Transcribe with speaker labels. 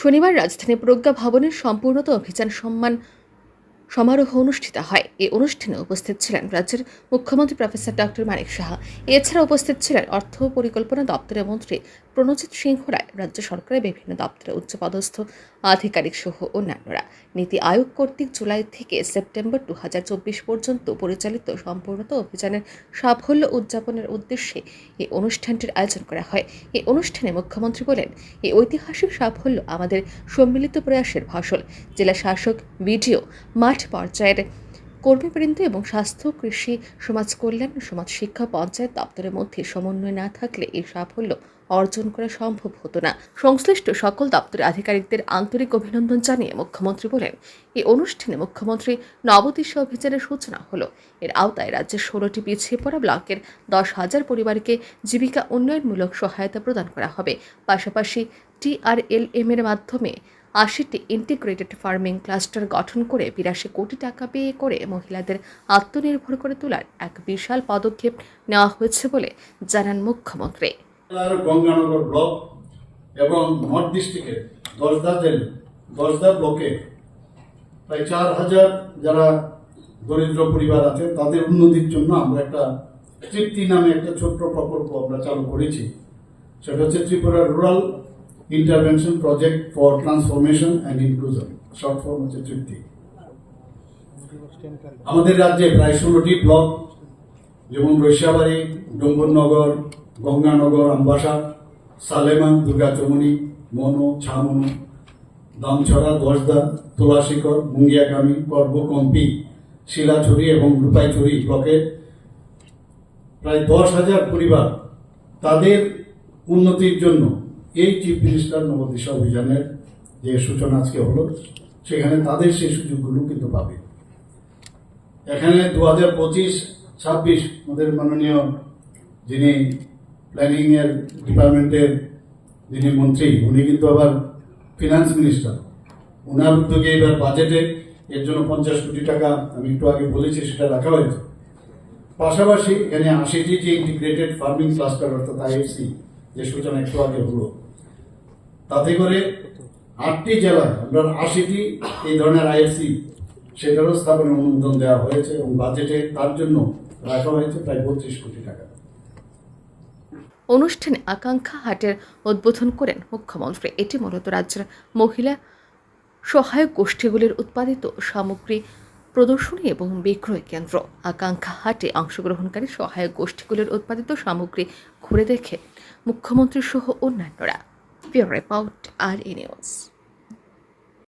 Speaker 1: শনিবার রাজধানী প্রজ্ঞা ভবনের সম্পূর্ণত অভিযান সম্মান সমারোহ অনুষ্ঠিত হয়। এই অনুষ্ঠানে উপস্থিত ছিলেন রাজ্যের মুখ্যমন্ত্রী প্রফেসর ডক্টর মানিক সাহা। এছাড়া উপস্থিত ছিলেন অর্থ পরিকল্পনা দপ্তরের মন্ত্রী প্রণজিৎ সিংহ রায়, রাজ্য সরকারের বিভিন্ন দপ্তরের উচ্চপদস্থ আধিকারিক সহ অন্যান্যরা। নীতি আয়োগ কর্তৃক জুলাই থেকে সেপ্টেম্বর দু হাজার চব্বিশ পর্যন্ত পরিচালিত সম্পূর্ণতা অভিযানের সাফল্য উদযাপনের উদ্দেশ্যে এই অনুষ্ঠানটির আয়োজন করা হয়। এই অনুষ্ঠানে মুখ্যমন্ত্রী বলেন এই ঐতিহাসিক সাফল্য আমাদের সম্মিলিত প্রয়াসের ফসল। জেলা শাসক বিডিও মাঠ পর্যায়ের কর্মীবৃন্দ এবং স্বাস্থ্য, কৃষি, সমাজ কল্যাণ, সমাজ শিক্ষা, পঞ্চায়েত দপ্তরের মধ্যে সমন্বয় না থাকলে এই সাফল্য অর্জন করা সম্ভব হতো না। সংশ্লিষ্ট সকল দপ্তরের আধিকারিকদের আন্তরিক অভিনন্দন জানিয়ে মুখ্যমন্ত্রী বলেন, এই অনুষ্ঠানে মুখ্যমন্ত্রী নবদিশা অভিযানের সূচনা হলো। এর আওতায় রাজ্যের ষোলোটি পিছিয়ে পড়া ব্লকের দশ হাজার পরিবারকে জীবিকা উন্নয়নমূলক সহায়তা প্রদান করা হবে। পাশাপাশি টিআরএলএম এর মাধ্যমে আশিটি ইন্টিগ্রেটেড ফার্মিং ক্লাস্টার গঠন করে বিরাশি কোটি টাকা ব্যয় করে মহিলাদের আত্মনির্ভর করে তোলার এক বিশাল পদক্ষেপ নেওয়া হয়েছে বলে জানান মুখ্যমন্ত্রী।
Speaker 2: গঙ্গানগর ব্লক এবং নর্থ ডিস্ট্রিক্টের দশদা জেল, দশদা ব্লকে প্রায় চার হাজার যারা দরিদ্র পরিবার আছে, তাদের উন্নতির জন্য আমরা একটা তৃপ্তি নামে একটা ছোট্ট প্রকল্প আমরা চালু করেছি। সেটা হচ্ছে Tripura rural intervention project for transformation and inclusion short form হচ্ছে তৃপ্তি আমাদের রাজ্যে প্রায় ষোলোটি ব্লক, যেমন রৈশাবাড়ি, ডম্বরনগর, গঙ্গানগর, আমবাসা, সালেমান, দুর্গাচমনি, মনো, ছামনু, দামছড়া দশদা তুলাশিকর মুঙ্গিয়াকামি পর্ব, কম্পি, শিলাছড়ি এবং রূপাইছড়ি ব্লকের প্রায় দশ হাজার পরিবার তাদের উন্নতির জন্য এই চিফ মিনিস্টার নবদিশা অভিযানের যে সূচনা আজকে হলো, সেখানে তাদের সেই সুযোগগুলো কিন্তু পাবে। এখানে দু হাজার পঁচিশ, ছাব্বিশ আমাদের মাননীয় যিনি প্ল্যানিংয়ের ডিপার্টমেন্টের যিনি মন্ত্রী, উনি কিন্তু আবার ফিনান্স মিনিস্টার ওনার উদ্যোগে এবার বাজেটে এর জন্য পঞ্চাশ কোটি টাকা আমি একটু আগে বলেছি, সেটা রাখা হয়েছে। পাশাপাশি এখানে আশিটি যে ইন্টিগ্রেটেড ফার্মিং ক্লাস্টার অর্থাৎ আইএফসি যে সূচনা একটু আগে হলো। তাতে করে আটটি জেলায়, আমরা আশিটি এই ধরনের আইএফসি, সেটারও স্থাপনের অনুমোদন দেওয়া হয়েছে এবং বাজেটে তার জন্য রাখা হয়েছে প্রায় বত্রিশ কোটি টাকা।
Speaker 1: অনুষ্ঠানে আকাঙ্ক্ষা হাটের উদ্বোধন করেন মুখ্যমন্ত্রী। এটি মূলত রাজ্যের মহিলা সহায়ক গোষ্ঠীগুলির উৎপাদিত সামগ্রী প্রদর্শনী এবং বিক্রয় কেন্দ্র। আকাঙ্ক্ষা হাটে অংশগ্রহণকারী সহায়ক গোষ্ঠীগুলির উৎপাদিত সামগ্রী ঘুরে দেখে মুখ্যমন্ত্রী সহ অন্যান্যরা। Report, R A news.